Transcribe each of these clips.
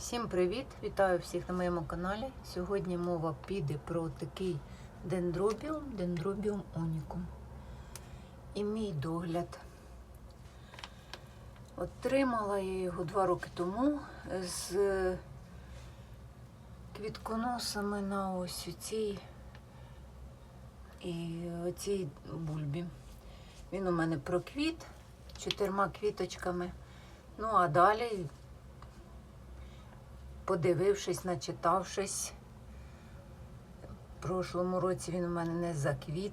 Всім привіт! Вітаю всіх на моєму каналі. Сьогодні мова піде про такий дендробіум, дендробіум унікум. І мій догляд. Отримала я його два роки тому з квітконосами на ось цій і оцій бульбі. Він у мене проквіт чотирма квіточками. Ну, а далі подивившись, начитавшись. В прошлому році він у мене не заквіт.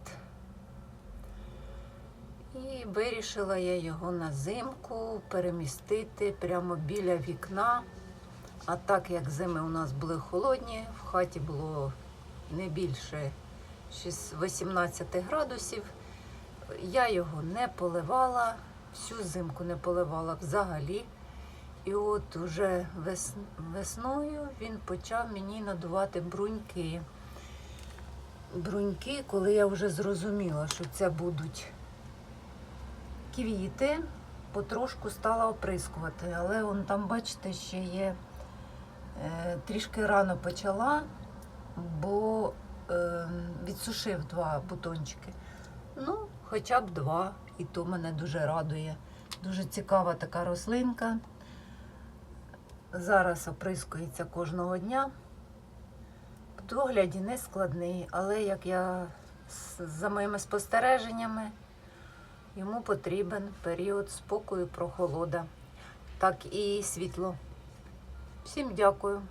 І вирішила я його на зимку перемістити прямо біля вікна. А так як зими у нас були холодні, в хаті було не більше 18 градусів, я його не поливала, всю зимку не поливала взагалі. І от уже вес... весною він почав мені надувати бруньки. Бруньки, коли я вже зрозуміла, що це будуть квіти, потрошку стала оприскувати. Але он там, бачите, ще є е, трішки рано почала, бо е, відсушив два бутончики. Ну, хоча б два, і то мене дуже радує. Дуже цікава така рослинка. Зараз оприскується кожного дня. В догляді не складний, але як я за моїми спостереженнями, йому потрібен період спокою, прохолода, так і світло. Всім дякую.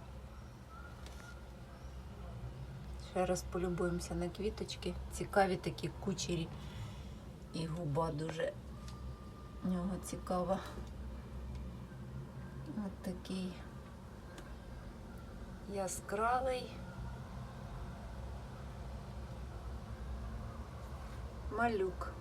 Ще раз полюбуємося на квіточки. Цікаві такі кучері. І губа дуже в нього цікава. Ось такий яскравий малюк.